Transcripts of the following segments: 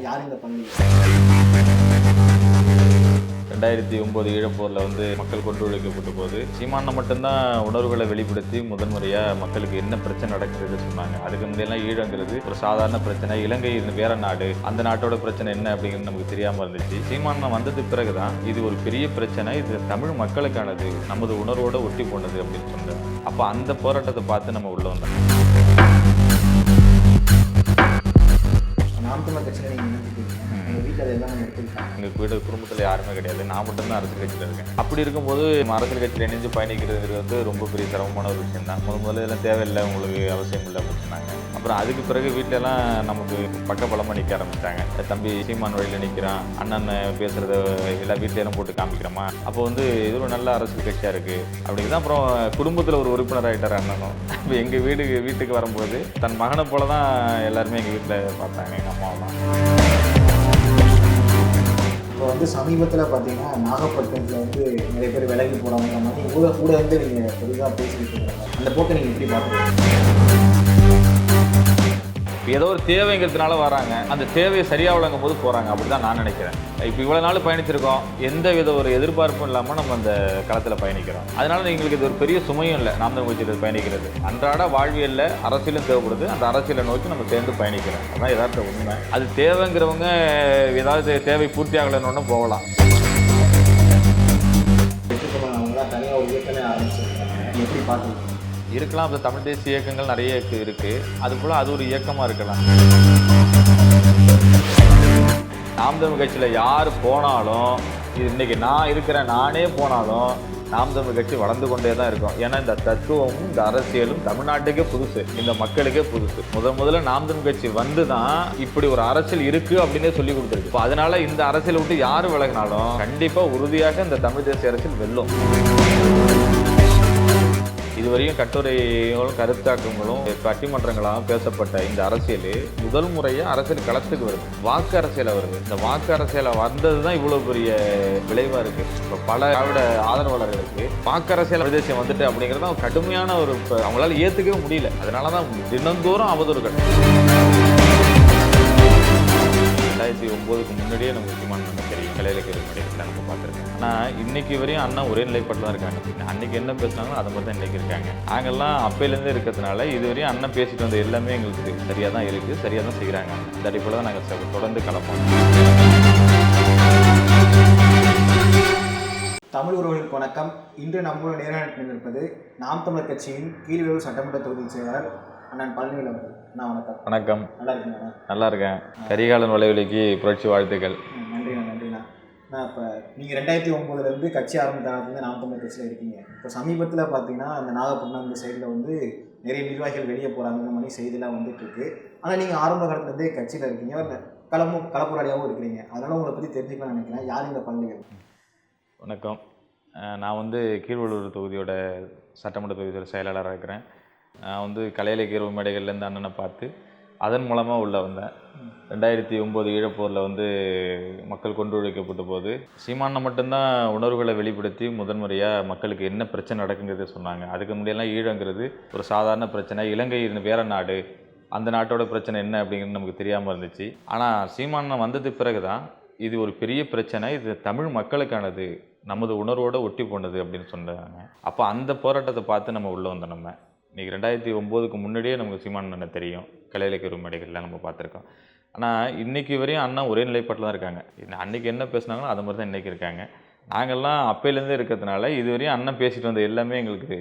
யார் இந்த பங்கு ரெண்டாயிரத்தி ஒம்பது ஈழப்போரில் வந்து மக்கள் கொண்டு உழைக்கப்பட்ட போது சீமானை மட்டும்தான் உணர்வுகளை வெளிப்படுத்தி முதன்முறையாக மக்களுக்கு என்ன பிரச்சனை நடக்குது சொன்னாங்க. அதுக்கு முந்தையெல்லாம் ஈழங்கிறது ஒரு சாதாரண பிரச்சனை. இலங்கை வேற நாடு அந்த நாட்டோட பிரச்சனை என்ன அப்படிங்கிறது நமக்கு தெரியாமல் இருந்துச்சு. சீமான் வந்ததுக்கு பிறகு தான் இது ஒரு பெரிய பிரச்சனை. இது தமிழ் மக்களுக்கானது நமது உணர்வோட ஒட்டி போனது அப்படின்னு சொன்னாங்க. அப்போ அந்த போராட்டத்தை பார்த்து நம்ம உள்ள வந்தோம். நாம் தமிழ் கட்சியில் எல்லாம் எடுத்துருக்காங்க எங்கள் வீடு குடும்பத்தில் யாருமே கிடையாது. நான் மட்டும்தான் அரசியல் கட்சியில் இருக்கேன். அப்படி இருக்கும்போது அரசியல் கட்சியில் இணைஞ்சு பயணிக்கிறது வந்து ரொம்ப பெரிய சிரமமான ஒரு விஷயம் தான் முதல் முதல்ல இதெல்லாம் தேவையில்லை உங்களுக்கு அவசியம் இல்லை அப்படின்னு சொன்னாங்க. அப்புறம் அதுக்கு பிறகு வீட்டிலலாம் நமக்கு பக்க பலமாக நிற்க ஆரம்பிச்சிட்டாங்க. தம்பி சீமான் வழியில் நிற்கிறான் அண்ணன் பேசுகிறத எல்லா வீட்லையெல்லாம் போட்டு காமிக்கிறோமா? அப்போ வந்து இது ஒரு நல்ல அரசியல் கட்சியாக இருக்குது அப்படிங்கிறது அப்புறம் குடும்பத்தில் ஒரு உறுப்பினர் ஆகிட்டார் அண்ணனும். இப்போ எங்கள் வீடு வீட்டுக்கு வரும்போது தன் மகனை போல தான் எல்லாருமே எங்கள் வீட்டில் பார்த்தாங்க. எங்கள் அம்மாவெல்லாம். இப்போ வந்து சமீபத்தில் பார்த்தீங்கன்னா நாகப்பட்டினத்தில் வந்து நிறைய பேர் விலகி போகிறவங்க மாதிரி கூட கூட வந்து நீங்கள் பெரிதாக பேசிக்கிட்டு இருக்காங்க அந்த போக்கை நீங்கள் எப்படி பார்க்குறீங்க? ஏதோ ஒரு தேவைங்கிறதுனால வராங்க. அந்த தேவையை சரியாக வழங்கும் போது போகிறாங்க அப்படி தான் நான் நினைக்கிறேன். இப்போ இவ்வளோ நாள் பயணிச்சிருக்கோம். எந்த வித ஒரு எதிர்பார்ப்பும் இல்லாமல் நம்ம அந்த களத்தில் பயணிக்கிறோம். அதனால எங்களுக்கு இது ஒரு பெரிய சுமையும் இல்லை. நாம் தான் வச்சுட்டு பயணிக்கிறது. அன்றாட வாழ்வியலில் அரசியலும் தேவைப்படுது. அந்த அரசியலை நோக்கி நம்ம சேர்ந்து பயணிக்கிறோம். அதான் எதார்த்த உண்மை. அது தேவைங்கிறவங்க ஏதாவது தேவை பூர்த்தி ஆகலைன்னு போகலாம். தனியாக ஒரு இயக்கமே ஆரம்பிச்சிருக்காங்க எப்படி பார்க்குறீங்க இருக்கலாம் இப்போ தமிழ் தேசிய இயக்கங்கள் நிறைய இருக்குது அது போல் அது ஒரு இயக்கமாக இருக்கலாம். நாம் தமிழ் கட்சியில் யார் போனாலும் இது இன்றைக்கி நான் இருக்கிறேன் நானே போனாலும் நாம் தமிழ் கட்சி வளர்ந்து கொண்டே தான் இருக்கும். ஏன்னா இந்த தத்துவமும் இந்த அரசியலும் தமிழ்நாட்டுக்கே புதுசு இந்த மக்களுக்கே புதுசு. முதல் முதல்ல நாம் தமிழ் கட்சி வந்து தான் இப்படி ஒரு அரசியல் இருக்குது அப்படின்னே சொல்லி கொடுத்துருக்கு. இப்போ அதனால் இந்த அரசியலை விட்டு யார் விலகினாலும் கண்டிப்பாக உறுதியாக இந்த தமிழ் தேசிய அரசியல் வெல்லும். இதுவரையும் கட்டுரைகளும் கருத்தாக்கங்களும் பட்டிமன்றங்களாகவும் பேசப்பட்ட இந்த அரசியல் முதல் முறையாக அரசியல் களத்துக்கு வருது. வாக்கு அரசியல வருது. இந்த வாக்கு அரசியல வந்தது தான் இவ்வளோ பெரிய விளைவாக இருக்கு. இப்போ பல திராவிட ஆதரவாளர்களுக்கு வாக்கு அரசியல் பிரதேசம் வந்துட்டு அப்படிங்கிறது கடுமையான ஒரு அவங்களால ஏற்றுக்கவே முடியல. அதனால தான் தினந்தோறும் அவதூறு அவதூறுகள் ரெண்டாயிரத்தி ஒம்போதுக்கு முன்னாடியே நம்ம முக்கியமான தெரியும் கலையில கேள்விப்படையில் நம்ம பார்த்துருக்கோம் ஆனால் இன்னைக்கு வரையும் அண்ணா ஒரே நிலைப்பாட்டில் தான் இருக்காங்க. அன்னைக்கு என்ன பேசுனாங்களோ அதை மாதிரி தான் இன்னைக்கு இருக்காங்க. நாங்கெல்லாம் அப்பையிலேருந்து இருக்கிறதுனால இது வரையும் அண்ணன் பேசிட்டு வந்த எல்லாமே எங்களுக்கு சரியாக தான் இருக்குது சரியாக தான் செய்கிறாங்க இந்த அடிப்படையில் தான் நாங்கள் தொடர்ந்து கலப்போம். தமிழ் உறவுகளுக்கு வணக்கம். இன்று நம்மளோட நேரில் இருப்பது நாம் தமிழர் கட்சியின் கீழ்வேலூர் சட்டமன்ற தொகுதி செயலாளர் அண்ணன் பழனிவேல் அவர்கள். அண்ணா வணக்கம். வணக்கம். நல்லா இருக்கீங்களா? நல்லா இருக்கேன். கரிகாலன் வலைவலிக்கு புரட்சி வாழ்த்துக்கள். நான் இப்போ நீங்கள் ரெண்டாயிரத்தி ஒம்போதுலேருந்து கட்சி ஆரம்பித்த காலத்துலேருந்து நாம் தமிழர் கட்சியில் இருக்கீங்க. இப்போ சமீபத்தில் பார்த்தீங்கன்னா அந்த நாகப்பட்டினம் இந்த சைடில் வந்து நிறைய நிர்வாகிகள் வெளியே போகிறாங்க மாதிரி செய்திலாம் வந்துட்டு இருக்கு. ஆனால் நீங்கள் ஆரம்ப காலத்துலேருந்தே கட்சியில் இருக்கீங்க. களமும் களப்போராளியாகவும் இருக்கிறீங்க. அதனால் உங்களை பற்றி தெரிஞ்சுக்கலாம்னு நினைக்கிறேன். யார் இந்த பள்ளிகள் வணக்கம். நான் வந்து கீழ்வள்ளூர் தொகுதியோட சட்டமன்ற தொகுதியோட செயலாளராக இருக்கிறேன். நான் வந்து கலையில கீரவு மேடைகள்லேருந்து அண்ணனை பார்த்து அதன் மூலமாக உள்ளே வந்தேன். ரெண்டாயிரத்தி ஒம்பது ஈழப்போரில் வந்து மக்கள் கொண்டு உழைக்கப்பட்ட போது சீமானை மட்டும்தான் உணர்வுகளை வெளிப்படுத்தி முதன்முறையாக மக்களுக்கு என்ன பிரச்சனை நடக்குங்கிறத சொன்னாங்க. அதுக்கு முன்னாடியெல்லாம் ஈழங்கிறது ஒரு சாதாரண பிரச்சனை. இலங்கை இது வேற நாடு அந்த நாட்டோட பிரச்சனை என்ன அப்படிங்கிறது நமக்கு தெரியாமல் இருந்துச்சு. ஆனால் சீமானன் வந்ததுக்கு பிறகு தான் இது ஒரு பெரிய பிரச்சனை. இது தமிழ் மக்களுக்கானது. நமது உணர்வோடு ஒட்டி போனது அப்படின்னு சொன்னாங்க. அப்போ அந்த போராட்டத்தை பார்த்து நம்ம உள்ளே வந்தோம் நம்ம. இன்றைக்கி ரெண்டாயிரத்தி ஒம்போதுக்கு முன்னாடியே நமக்கு சீமான் அண்ணன் தெரியும். கலையில இலக்கிய மேடைகள்லாம் நம்ம பார்த்துருக்கோம். ஆனால் இன்னைக்கு வரையும் அண்ணா ஒரே நிலைப்பாட்டில் தான் இருக்காங்க. அன்றைக்கி அன்னைக்கு என்ன பேசுனாங்களோ அது மாதிரி தான் இன்றைக்கி இருக்காங்க. நாங்கள்லாம் அப்பையிலேருந்தே இருக்கிறதுனால இதுவரையும் அண்ணன் பேசிட்டு வந்த எல்லாமே எங்களுக்கு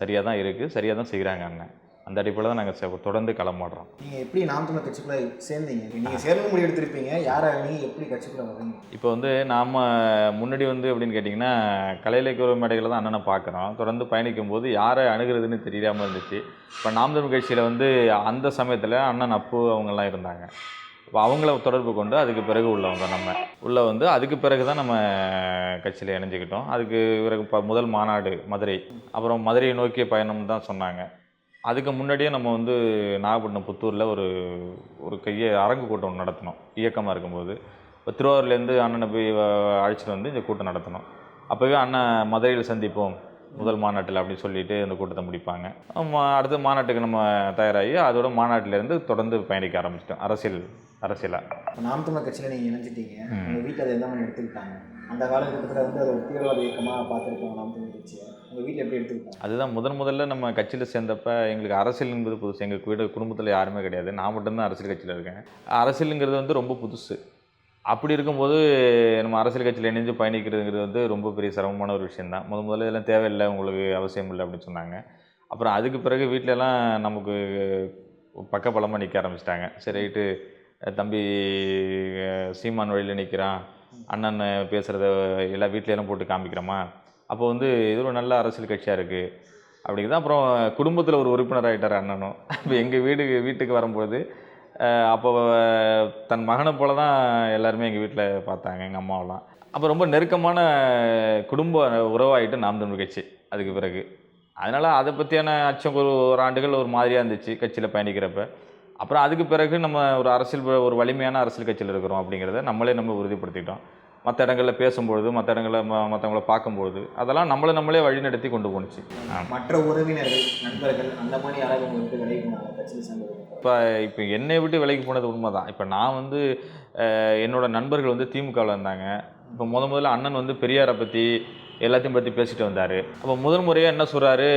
சரியாக தான் இருக்குது சரியாக தான் செய்கிறாங்க அண்ணன். அந்த அடிப்படையில் தான் நாங்கள் தொடர்ந்து களமாடுறோம் நீங்கள் எப்படி நாம் தமிழர் கட்சிக்குள்ளே சேர்ந்தீங்க? நீங்கள் சேர்ந்து முடிவு எடுத்திருப்பீங்க. யாரை நீங்கள் எப்படி கட்சிக்குள்ளே வர்றீங்க? இப்போ வந்து நாம் முன்னாடி வந்து அப்படின்னு கேட்டிங்கன்னா கலை இலக்கிய மேடைகளை தான் அண்ணனை பார்க்குறோம். தொடர்ந்து பயணிக்கும் போது யாரை அணுகிறதுன்னு தெரியாமல் இருந்துச்சு. இப்போ நாம் தமிழ் கட்சியில் வந்து அந்த சமயத்தில் அண்ணன் அப்பு அவங்கெல்லாம் இருந்தாங்க. இப்போ அவங்கள தொடர்பு கொண்டு அதுக்கு பிறகு உள்ளவங்க நம்ம. உள்ளே வந்து அதுக்கு பிறகு தான் நம்ம கட்சியில் இணைஞ்சிக்கிட்டோம். அதுக்கு பிறகு இப்போ முதல் மாநாடு மதுரை. அப்புறம் மதுரையை நோக்கிய பயணம் தான் சொன்னாங்க. அதுக்கு முன்னாடியே நம்ம வந்து நாகப்பட்டினம் புத்தூரில் ஒரு ஒரு கையை அரங்கு கூட்டம் ஒன்று நடத்தினோம். இயக்கமாக இருக்கும்போது. இப்போ திருவாரூர்லேருந்து அண்ணனை போய் அழைச்சிட்டு வந்து இந்த கூட்டம் நடத்தினோம். அப்போவே அண்ணன் மதுரையில் சந்திப்போம். முதல் மாநாட்டில் அப்படின்னு சொல்லிட்டு இந்த கூட்டத்தை முடிப்பாங்க. அடுத்த மாநாட்டுக்கு நம்ம தயாராகி அதோட மாநாட்டிலேருந்து தொடர்ந்து பயணிக்க ஆரம்பிச்சிட்டோம். அரசியல் அரசியலாக நாம் கட்சியில் நீங்கள் இணைஞ்சிட்டீங்க. உங்கள் வீட்டில் அதை எந்த மாதிரி எடுத்துக்கிட்டாங்க? அந்த காலகட்டத்தில் வந்து அது ஒரு தீவிரவாத இயக்கமாக பார்த்துருப்போம் நாம் உங்கள் வீட்டில் எப்படி எடுத்துக்கிட்டோம் அதுதான் முதன் முதல்ல நம்ம கட்சியில் சேர்ந்தப்ப எங்களுக்கு அரசியல் என்பது புதுசு. எங்கள் வீடு குடும்பத்தில் யாருமே கிடையாது. நான் மட்டும்தான் அரசியல் கட்சியில் இருக்கேன். அரசியலுங்கிறது வந்து ரொம்ப புதுசு. அப்படி இருக்கும்போது நம்ம அரசியல் கட்சியில் இணைஞ்சு பயணிக்கிறதுங்கிறது வந்து ரொம்ப பெரிய சிரமமான ஒரு விஷயந்தான் முத முதல்ல இதெல்லாம் தேவையில்லை உங்களுக்கு அவசியம் இல்லை அப்படின்னு சொன்னாங்க. அப்புறம் அதுக்கு பிறகு வீட்டிலலாம் நமக்கு நமக்கு பக்கபலமாக நிற்க ஆரம்பிச்சிட்டாங்க. சரி ரைட்டு. தம்பி சீமான் வழியில் நிற்கிறான் அண்ணன் பேசுகிறத எல்லாம் வீட்ல போட்டு காமிக்கிறோமா? அப்போ வந்து இது ஒரு நல்ல அரசியல் கட்சியாக இருக்குது அப்படிங்கிறது அப்புறம் குடும்பத்தில் ஒரு உறுப்பினர் ஆகிட்டார் அண்ணனும். இப்போ எங்கள் வீடு வீட்டுக்கு வரும்போது அப்போ தன் மகனை போல தான் எல்லாருமே எங்கள் வீட்டில் பார்த்தாங்க எங்கள் அம்மாவெல்லாம். அப்போ ரொம்ப நெருக்கமான குடும்ப உறவாயிட்டு நாம் தமிழ் கட்சி அதுக்கு பிறகு. அதனால் அதை பற்றியான அச்சம் ஒரு ஒரு ஆண்டுகள் ஒரு மாதிரியாக இருந்துச்சு கட்சியில் பயணிக்கிறப்ப. அப்புறம் அதுக்கு பிறகு நம்ம ஒரு அரசியல் ஒரு வலிமையான அரசியல் கட்சியில் இருக்கிறோம் அப்படிங்கிறத நம்மளே நம்ம உறுதிப்படுத்திக்கிட்டோம் மற்ற இடங்களில் பேசும்பொழுது மற்ற இடங்களில் மற்றவங்கள பார்க்கும்பொழுது அதெல்லாம் நம்மளை நம்மளே வழிநடத்தி கொண்டு போணுச்சு. மற்ற உறவினர்கள் நண்பர்கள் அந்த மாதிரி யாராவது விட்டு விலகி போனாங்க இப்போ இப்போ என்னை விட்டு விலைக்கு போனது உண்மை தான் இப்போ நான் வந்து அஹ், என்னோட நண்பர்கள் வந்து திமுகவில் இருந்தாங்க. இப்போ முத முதல்ல அண்ணன் வந்து பெரியாரை பற்றி எல்லாத்தையும் பற்றி பேசிட்டு வந்தார். அப்போ முதல் முறையாக என்ன சொல்கிறாரு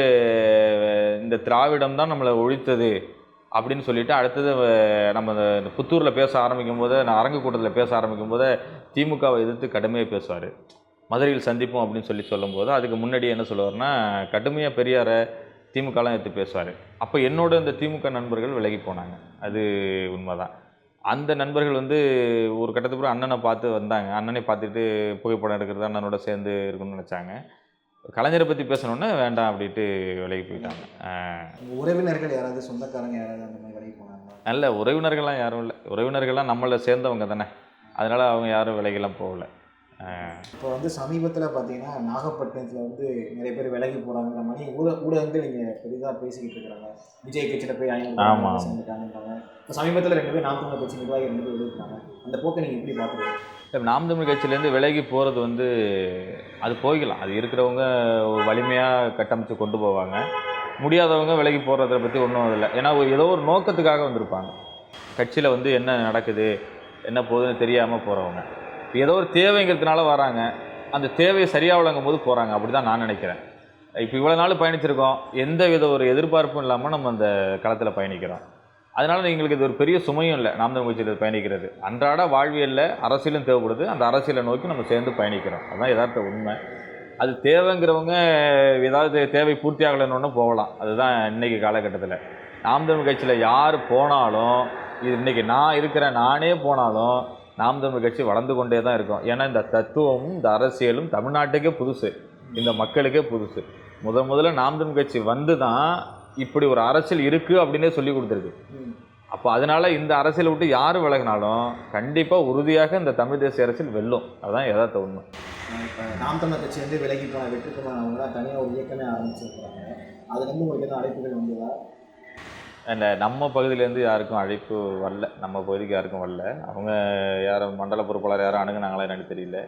இந்த திராவிடம் தான் நம்மளை ஒழித்தது. அப்படின்னு சொல்லிட்டு அடுத்தது நம்ம இந்த புத்தூரில் பேச ஆரம்பிக்கும் போது நான் அரங்கு கூட்டத்தில் பேச ஆரம்பிக்கும் போது திமுகவை எதிர்த்து கடுமையாக பேசுவார். மதுரையில் சந்திப்போம் அப்படின்னு சொல்லி சொல்லும்போது அதுக்கு முன்னாடி என்ன சொல்லுவார்னா கடுமையாக பெரியாரை திமுகலாம் எடுத்து பேசுவார். அப்போ என்னோட இந்த திமுக நண்பர்கள் விலகி போனாங்க. அது உண்மைதான். அந்த நண்பர்கள் வந்து ஒரு கட்டத்துக்கு அப்புறம் அண்ணனை பார்த்து வந்தாங்க. அண்ணனை பார்த்துட்டு புகைப்படம் எடுக்கிறது அண்ணனோட சேர்ந்து இருக்கணும்னு நினச்சாங்க. கலைஞரை பற்றி பேசணுன்னே வேண்டாம் அப்படின்ட்டு விலகி போயிட்டாங்க. உறவினர்கள் யாராவது சொந்தக்காரங்க யாராவது அந்த மாதிரி விலகி போனாங்களா? நல்ல உறவினர்கள்லாம் யாரும் இல்லை. உறவினர்கள்லாம் நம்மளை சேர்ந்தவங்க தானே. அதனால் அவங்க யாரும் விலைக்கெல்லாம் போகல. இப்போ வந்து சமீபத்தில் பார்த்தீங்கன்னா நாகப்பட்டினத்தில் வந்து நிறைய பேர் விலகி போகிறாங்கிற மாதிரி ஊட ஊடகங்கள் நீங்கள் பெரிதாக பேசிக்கிட்டு இருக்கிறாங்க விஜய் கட்சியில் போய் ஆமா, ஐநூறு ஆமா. சேர்ந்துட்டாங்கன்றாங்க இப்போ சமீபத்தில் ரெண்டு பேர் நாம் தமிழர் கட்சி நிர்வாகி ரெண்டு பேர் வெளியிட்டாங்க அந்த போக்கை நீங்கள் எப்படி பார்க்குறீங்க இப்ப நாம் தமிழ் கட்சியிலேருந்து விலகி போகிறது வந்து அது போய்க்கலாம். அது இருக்கிறவங்க ஒரு வலிமையாக கட்டமைச்சு கொண்டு போவாங்க. முடியாதவங்க விலகி போகிறத பற்றி ஒன்றும் இல்லை ஏன்னா ஏதோ ஒரு நோக்கத்துக்காக வந்திருப்பாங்க. கட்சியில் வந்து என்ன நடக்குது என்ன போகுதுன்னு தெரியாமல் போகிறவங்க ஏதோ ஒரு தேவைங்கிறதுனால வராங்க. அந்த தேவையை சரியாக வழங்கும் போது போகிறாங்க அப்படி தான் நான் நினைக்கிறேன். இப்போ இவ்வளோ நாள் பயணிச்சிருக்கோம். எந்த வித ஒரு எதிர்பார்ப்பும் இல்லாமல் நம்ம அந்த களத்தில் பயணிக்கிறோம். அதனால் எங்களுக்கு இது ஒரு பெரிய சுமையும் இல்லை. நாம் தமிழ் கட்சியில் பயணிக்கிறது. அன்றாட வாழ்வியலில் அரசியலும் தேவைப்படுது. அந்த அரசியலை நோக்கி நம்ம சேர்ந்து பயணிக்கிறோம். அதுதான் யதார்த்த உண்மை. அது தேவைங்கிறவங்க ஏதாவது தேவை பூர்த்தி ஆகலைன்னு போகலாம். அதுதான் இன்னைக்கு காலகட்டத்தில். நாம் தமிழ் கட்சியில் யார் போனாலும் இது இன்றைக்கி நான் இருக்கிறேன் நானே போனாலும் நாம் தமிழ் கட்சி வளர்ந்து கொண்டே தான் இருக்கும். ஏன்னா இந்த தத்துவமும் இந்த அரசியலும் தமிழ்நாட்டுக்கே புதுசு. இந்த மக்களுக்கே புதுசு. முத முதல்ல நாம் தமிழ் கட்சி வந்து தான் இப்படி ஒரு அரசியல் இருக்குது அப்படின்னே சொல்லி கொடுத்துருக்கு. அப்போ அதனால இந்த அரசியலை விட்டு யார் விலகினாலும் கண்டிப்பாக உறுதியாக இந்த தமிழ் தேசிய அரசியல் வெல்லும். அதுதான் யதார்த்த உண்மை. இப்போ நாம் தமிழர் கட்சி வந்து விலகி போன வெற்றிக்குமார் அவங்களாம் தனியாக ஒரு இயக்கமே ஆரம்பிச்சிருக்கிறாங்க. அதுலேருந்து உங்களுக்கு எதுவும் அழைப்புகள் வந்ததா? அந்த நம்ம பகுதியிலேருந்து யாருக்கும் அழைப்பு வரல. நம்ம பகுதிக்கு யாருக்கும் வரல. அவங்க யாரும் மண்டல பொறுப்பாளர் யாரும் அணுகுனாங்களா என்னன்னு தெரியல.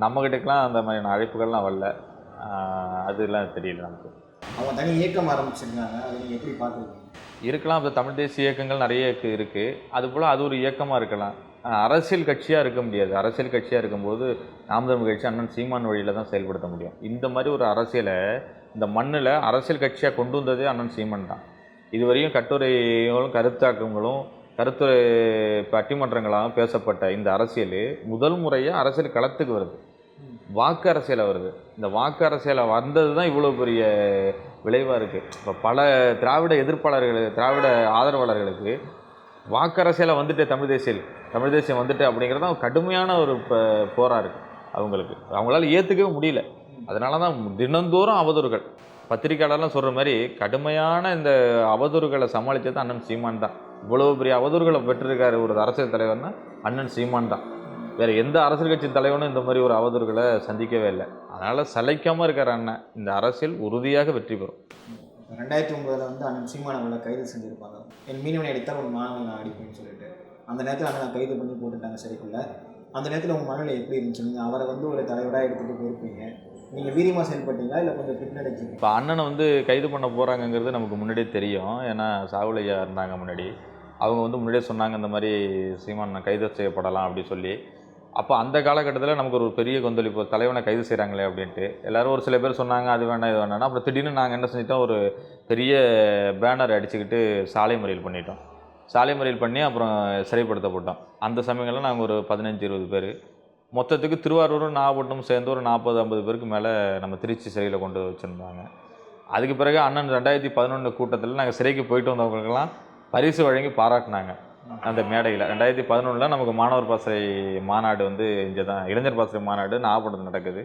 நம்மகிட்டக்கெலாம் அந்த மாதிரியான அழைப்புகள்லாம் வரல. அதெல்லாம் தெரியல நமக்கு. அவங்க தனி இயக்கம் ஆரம்பிச்சிருக்காங்க. அதை நீங்கள் எப்படி பார்க்குறீங்க? இருக்கலாம். இப்போ தமிழ் தேசிய இயக்கங்கள் நிறைய இருக்குது அது அதுபோல் அது ஒரு இயக்கமாக இருக்கலாம். அரசியல் கட்சியாக இருக்க முடியாது. அரசியல் கட்சியாக இருக்கும்போது நாம் தமிழ் கட்சி அண்ணன் சீமான் வழியில் தான் செயல்படுத்த முடியும். இந்த மாதிரி ஒரு அரசியலை இந்த மண்ணில் அரசியல் கட்சியாக கொண்டு வந்ததே அண்ணன் சீமான் தான். இதுவரையும் கட்டுரைகளும் கருத்தாக்கங்களும் கருத்துரை பட்டிமன்றங்களாகவும் பேசப்பட்ட இந்த அரசியல் முதல் முறையாக அரசியல் களத்துக்கு வருது. வாக்கு அரசியலை வருது. இந்த வாக்கு அரசியலை வந்தது தான் இவ்வளோ பெரிய விளைவாக இருக்குது இப்போ பல திராவிட எதிர்ப்பாளர்கள் திராவிட ஆதரவாளர்களுக்கு வாக்கு அரசியலை வந்துட்டு தமிழ் தேசியம் தமிழ் தேசியம் வந்துட்டு அப்படிங்கிறது தான் கடுமையான ஒரு ப- போரா இருக்குது அவங்களுக்கு. அவங்களால ஏற்றுக்கவே முடியல. அதனால தான் தினந்தோறும் அவதூறுகள். பத்திரிக்கையாளர்லாம் சொல்கிற மாதிரி கடுமையான இந்த அவதூறுகளை சமாளித்தது அண்ணன் சீமான் தான். இவ்வளோ பெரிய அவதூறுகளை பெற்றிருக்காரு ஒரு அரசியல் தலைவர்னா அண்ணன் சீமான் தான். வேறு எந்த அரசியல் கட்சி தலைவனும் இந்த மாதிரி ஒரு அவதூறுகளை சந்திக்கவே இல்லை. அதனால் சளைக்காமல் இருக்கிற அண்ணன். இந்த அரசியல் உறுதியாக வெற்றி பெறும். ரெண்டாயிரத்தி ஒன்பதில் வந்து அண்ணன் சீமான் அவங்களை கைது செஞ்சுருப்பாங்க. என் மீனவனை அடித்தால் உன் மாணவனை நான் அடிப்பேன்னு சொல்லிட்டு. அந்த நேரத்தில் அண்ணனை கைது பண்ணி போட்டுட்டாங்க சிறைக்குள்ள. அந்த நேரத்தில் உங்கள் மனநிலை எப்படி இருந்துச்சு? நீங்கள் அவரை வந்து ஒரு தலைவராக எடுத்துகிட்டு போயிருப்பீங்க. நீங்கள் வீரியமாக செயல்பட்டீங்களா? இல்லை கொஞ்சம் பின்னடைச்சு இப்போ அண்ணனை வந்து கைது பண்ண போகிறாங்கங்கிறது நமக்கு முன்னாடியே தெரியும். ஏன்னா சாகுலையா இருந்தாங்க முன்னாடி. அவங்க வந்து முன்னாடியே சொன்னாங்க இந்த மாதிரி சீமான் கைது செய்யப்படலாம் அப்படி சொல்லி. அப்போ அந்த காலகட்டத்தில் நமக்கு ஒரு பெரிய கொந்தளிப்பு தலைவனை கைது செய்கிறாங்களே அப்படின்ட்டு. எல்லாரும் ஒரு சில பேர் சொன்னாங்க அது வேணாம் இது வேணாம் அப்புறம் திடீர்னு நாங்கள் என்ன செஞ்சிட்டோம் ஒரு பெரிய பேனர் அடிச்சுக்கிட்டு சாலை மறியல் பண்ணிட்டோம். சாலை மறியல் பண்ணி அப்புறம் சிறைப்படுத்தப்பட்டோம். அந்த சமயங்களில் நாங்கள் ஒரு பதினஞ்சு இருபது பேர். மொத்தத்துக்கு திருவாரூரும் நாகப்பட்டினம் சேர்ந்து ஒரு நாற்பது ஐம்பது பேருக்கு மேலே நம்ம திருச்சி சிறையில் கொண்டு வச்சுருந்தாங்க. அதுக்கு பிறகு அண்ணன் ரெண்டாயிரத்தி பதினொன்று கூட்டத்தில் நாங்கள் சிறைக்கு போயிட்டு வந்தவங்களுக்கெல்லாம் பரிசு வழங்கி பாராட்டினாங்க. அந்த மேடையில். ரெண்டாயிரத்தி பதினொன்றில் நமக்கு மாணவர் பாசறை மாநாடு வந்து இங்கே தான் இளைஞர் பாசறை மாநாடு நாகப்பட்டினம் நடக்குது.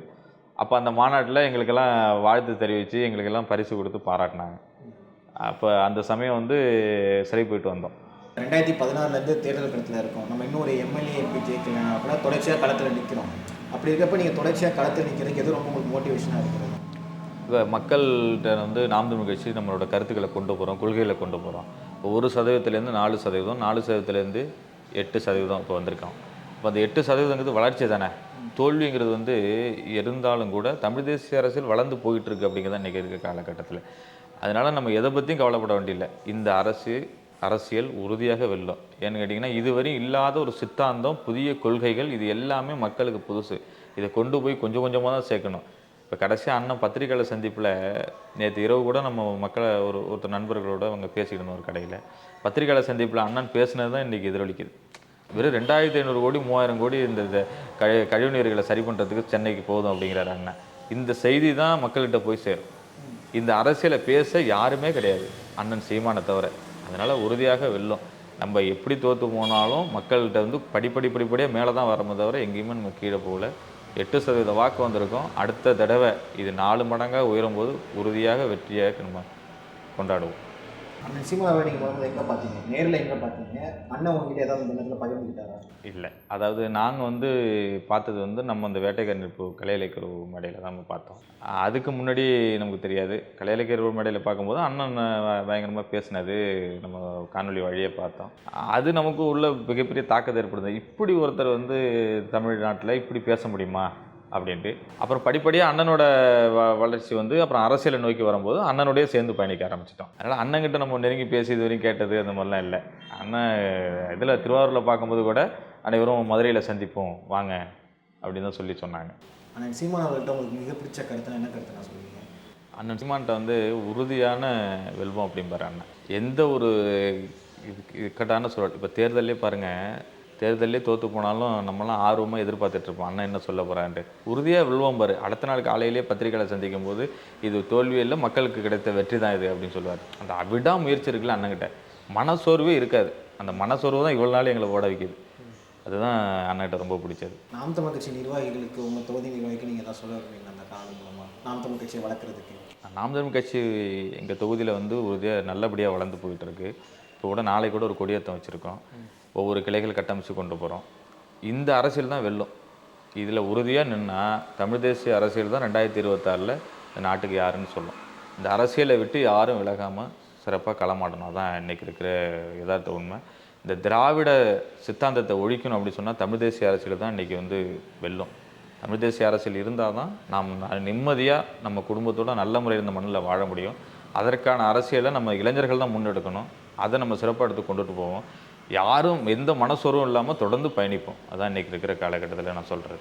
அப்போ அந்த மாநாட்டில் எங்களுக்கெல்லாம் வாழ்த்து தெரிவித்து எங்களுக்கெல்லாம் பரிசு கொடுத்து பாராட்டினாங்க. அப்போ அந்த சமயம் வந்து சிறை போயிட்டு வந்தோம். ரெண்டாயிரத்தி பதினாறுலேருந்து தேர்தல் களத்தில் இருக்கோம். நம்ம இன்னும் ஒரு எம்எல்ஏ எம்பி ஜெயிக்கலனா கூட தொடர்ச்சியாக களத்தில் நிற்கிறோம் அப்படி இருக்கப்ப நீங்கள் தொடர்ச்சியாக களத்தில் நிற்கிறதுக்கு எது ரொம்ப உங்களுக்கு மோட்டிவேஷனாக இருக்கிறது இப்போ மக்கள்கிட்ட வந்து நாம் தமிழ் கட்சி நம்மளோட கருத்துக்களை கொண்டு போகிறோம் கொள்கைகளை கொண்டு போகிறோம் இப்போ ஒரு சதவீதத்துலேருந்து நாலு சதவீதம் நாலு சதவீதத்துலேருந்து எட்டு சதவீதம் இப்போ வந்திருக்கோம். இப்போ அந்த எட்டு சதவீதங்கிறது வளர்ச்சி தானே? தோல்விங்கிறது வந்து இருந்தாலும் கூட தமிழ் தேசிய அரசியல் வளர்ந்து போயிட்டு இருக்கு அப்படிங்கிறத இன்றைக்கி இருக்க காலகட்டத்தில். அதனால் நம்ம எதை பற்றியும் கவலைப்பட வேண்டியில்லை. இந்த அரசு அரசியல் உறுதியாக வெல்லும். ஏன்னு கேட்டிங்கன்னா இதுவரையும் இல்லாத ஒரு சித்தாந்தம் புதிய கொள்கைகள் இது எல்லாமே மக்களுக்கு புதுசு. இதை கொண்டு போய் கொஞ்சம் கொஞ்சமாக தான் சேர்க்கணும். இப்போ கடைசியாக அண்ணன் பத்திரிக்கையாளர் சந்திப்பில் நேற்று இரவு கூட நம்ம மக்களை ஒரு ஒருத்தர் நண்பர்களோட அவங்க பேசிக்கணும் ஒரு கடையில். பத்திரிக்கையாளர் சந்திப்பில் அண்ணன் பேசினது தான் இன்றைக்கி எதிரொலிக்குது. வெறும் ரெண்டாயிரத்தி ஐநூறு கோடி மூவாயிரம் கோடி இந்த இந்த கழி கழிவுநீர்களை சரி பண்ணுறதுக்கு சென்னைக்கு போதும் அப்படிங்கிறாரு அண்ணன். இந்த செய்தி தான் மக்கள்கிட்ட போய் சேரும். இந்த அரசியலை பேச யாருமே கிடையாது. அண்ணன் சீமானை தவிர. அதனால் உறுதியாக வெல்லும். நம்ம எப்படி தோற்று போனாலும் மக்கள்கிட்ட வந்து படிப்படி படிப்படியாக மேலே தான் வரமே தவிர எங்கேயுமே நம்ம கீழே போகல. எட்டு சதவீத வாக்கு வந்திருக்கும். அடுத்த தடவை இது நாலு மடங்காக உயரும்போது உறுதியாக வெற்றியாக நம்ம கொண்டாடுவோம். அந்த சினிமாவை நீங்கள் முதல்ல எங்கே பார்த்தீங்க? நேரில் எங்கே பார்த்தீங்க? அண்ணன் உங்ககிட்ட ஏதாவது இந்த நேரத்தில் பகிர்ந்துக்கிட்டாரா? இல்லை. அதாவது நாங்கள் வந்து பார்த்தது வந்து நம்ம அந்த வேட்டைக்காரனிப்பு கலை இலக்கிய மேடையில் தான் நம்ம பார்த்தோம். அதுக்கு முன்னாடி நமக்கு தெரியாது. கலை மேடையில் பார்க்கும்போது அண்ணன் பயங்கரமாக பேசினது நம்ம காணொலி வழியை பார்த்தோம். அது நமக்கு உள்ள மிகப்பெரிய தாக்கத்தை ஏற்படுது இப்படி ஒருத்தர் வந்து தமிழ்நாட்டில் இப்படி பேச முடியுமா? அப்படின்ட்டு. அப்புறம் படிப்படியாக அண்ணனோட வ வளர்ச்சி வந்து அப்புறம் அரசியலை நோக்கி வரும்போது அண்ணனோடய சேர்ந்து பயணிக்க ஆரம்பிச்சிட்டோம். அதனால் அண்ணன்கிட்ட நம்ம நெருங்கி பேசி இது வரைக்கும் கேட்டது அந்த மாதிரிலாம் இல்லை. அண்ணன் இதில் திருவாரூரில் பார்க்கும்போது கூட அனைவரும் மதுரையில் சந்திப்போம் வாங்க அப்படின்னு தான் சொல்லி சொன்னாங்க. அண்ணன் சீமான் அவர்கிட்ட உங்களுக்கு மிக பிடிச்ச கருத்து என்ன கருத்து நான் சொல்லுவீங்க? அண்ணன் சீமான்ட்ட வந்து உறுதியான வெல்வம் அப்படிம்பாரு அண்ணன். எந்த ஒரு இக்கட்டான சூழல். இப்போ தேர்தலே பாருங்கள் தேர்தலே தோற்று போனாலும் நம்மலாம் ஆர்வமாக எதிர்பார்த்துட்டு இருப்போம் அண்ணன் என்ன சொல்ல போகிறான்ட்டு உறுதியாக வெல்வோம் பாரு. அடுத்த நாள் காலையிலேயே பத்திரிக்கையாளர் சந்திக்கும் போது இது தோல்வியில் மக்களுக்கு கிடைத்த வெற்றி தான் இது அப்படின்னு சொல்லுவார். அந்த அவிடா முயற்சி இருக்குல்ல அண்ணன்கிட்ட மனசோர்வே இருக்காது. அந்த மனசோர்வு தான் இவ்வளோ நாள் எங்களை ஓட வைக்குது. அதுதான் அண்ணன்கிட்ட ரொம்ப பிடிச்சது. நாம் தமிழ் கட்சி நிர்வாகிகளுக்கு உங்கள் தொகுதி நிர்வாகிக்கு நீங்கள் ஏதாவது சொல்ல விரும்புவீங்க அந்த காலம் மூலமாக நாம் தமிழ் கட்சியை வளர்க்குறதுக்கு? நாம் தமிழ் கட்சி எங்கள் தொகுதியில் வந்து உறுதியாக நல்லபடியாக வளர்ந்து போயிட்டு இருக்கு. இப்போ கூட நாளை கூட ஒரு கொடியேற்றம் வச்சுருக்கோம். ஒவ்வொரு கிளைகள் கட்டமைச்சு கொண்டு போகிறோம் இந்த அரசியல் தான் வெல்லும். இதில் உறுதியாக நின்னா தமிழ் தேசிய அரசியல் தான் ரெண்டாயிரத்தி இருபத்தாறில் இந்த நாட்டுக்கு யாருன்னு சொல்லும். இந்த அரசியலை விட்டு யாரும் விலகாமல் சிறப்பாக களமாடணும். அதான் இன்றைக்கி இருக்கிற யதார்த்த உண்மை. இந்த திராவிட சித்தாந்தத்தை ஒழிக்கணும் அப்படி சொன்னால் தமிழ் தேசிய அரசியல் தான் இன்றைக்கி வந்து வெல்லும். தமிழ் தேசிய அரசியல் இருந்தால் தான் நாம் நிம்மதியாக நம்ம குடும்பத்தோட நல்ல முறையில் இந்த மண்ணில் வாழ முடியும். அதற்கான அரசியலை நம்ம இளைஞர்கள் தான் முன்னெடுக்கணும். அதை நம்ம சிறப்பாக எடுத்து கொண்டுட்டு போவோம். யாரும் எந்த மனசோர்வும் இல்லாமல் தொடர்ந்து பயணிப்போம். அதான் இன்றைக்கி இருக்கிற காலகட்டத்தில் நான் சொல்கிறது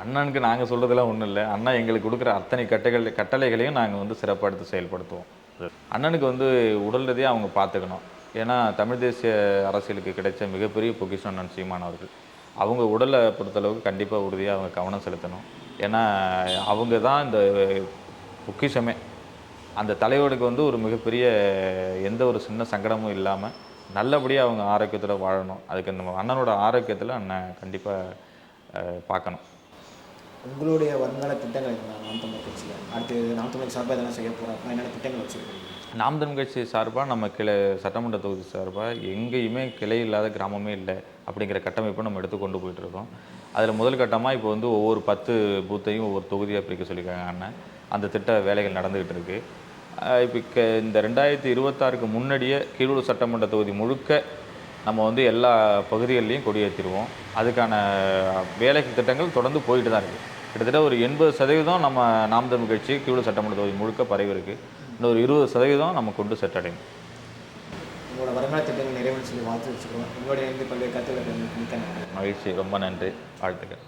அண்ணனுக்கு நாங்கள் சொல்கிறதுலாம் ஒன்றும் இல்லை. அண்ணா எங்களுக்கு கொடுக்குற அத்தனை கட்டைகள் கட்டளைகளையும் நாங்கள் வந்து சிறப்பாக எடுத்து செயல்படுத்துவோம். அண்ணனுக்கு வந்து உடல் ரீதியாக அவங்க பார்த்துக்கணும் ஏன்னா தமிழ் தேசிய அரசியலுக்கு கிடைச்ச மிகப்பெரிய பொக்கிஷம் அண்ணன் சீமான் அவர்கள். அவங்க உடலை பொறுத்தளவுக்கு கண்டிப்பாக உறுதியாக அவங்க கவனம் செலுத்தணும். ஏன்னா அவங்க தான் இந்த பொக்கிஷமே. அந்த தலைவருக்கு வந்து ஒரு மிகப்பெரிய எந்த ஒரு சின்ன சங்கடமும் இல்லாமல் நல்லபடியாக அவங்க ஆரோக்கியத்தோட வாழணும். அதுக்கு நம்ம அண்ணனோட ஆரோக்கியத்தில் அண்ணன் கண்டிப்பாக பார்க்கணும். உங்களுடைய வருங்கால திட்டங்கள் நாம் தமிழ் கட்சியில். அடுத்து நாம் தமிழ் சார்பாக எதனா செய்ய போகிறோம் என்னென்ன திட்டங்கள் வச்சுருக்கீங்க? நாம் தமிழ் கட்சி சார்பாக நம்ம கிளை சட்டமன்ற தொகுதி சார்பாக எங்கேயுமே கிளை இல்லாத கிராமமே இல்லை. அப்படிங்கிற கட்டமைப்பை நம்ம எடுத்து கொண்டு போயிட்டுருக்கோம் அதில் முதல் கட்டமாக இப்போ வந்து ஒவ்வொரு பத்து பூத்தையும் ஒவ்வொரு தொகுதியாக பிரிக்க சொல்லியிருக்காங்க அண்ணன். அந்த திட்ட வேலைகள் நடந்துக்கிட்டு இருக்கு. இப்போ க- இந்த ரெண்டாயிரத்தி இருபத்தாறுக்கு முன்னாடியே கீழூர் சட்டமன்ற தொகுதி முழுக்க நம்ம வந்து எல்லா பகுதிகள்லையும் கொடியேற்றிடுவோம். அதுக்கான வேலை திட்டங்கள் தொடர்ந்து போயிட்டு தான் இருக்குது கிட்டத்தட்ட ஒரு எண்பது சதவீதம் நம்ம நாம் தமிழ் கட்சி கீழூர் சட்டமன்ற தொகுதி முழுக்க பரவி இருக்குது இன்னும் ஒரு இருபது சதவீதம் நம்ம கொண்டு செட்டடையும் உங்களோட வருங்கால திட்டங்கள் சொல்லி வாழ்த்து வச்சுக்கோங்க. உங்களுடைய இருந்து பல்வேறு கருத்துக்களை மிக்க நன்றி. மகிழ்ச்சி. ரொம்ப நன்றி. வாழ்த்துக்கள்.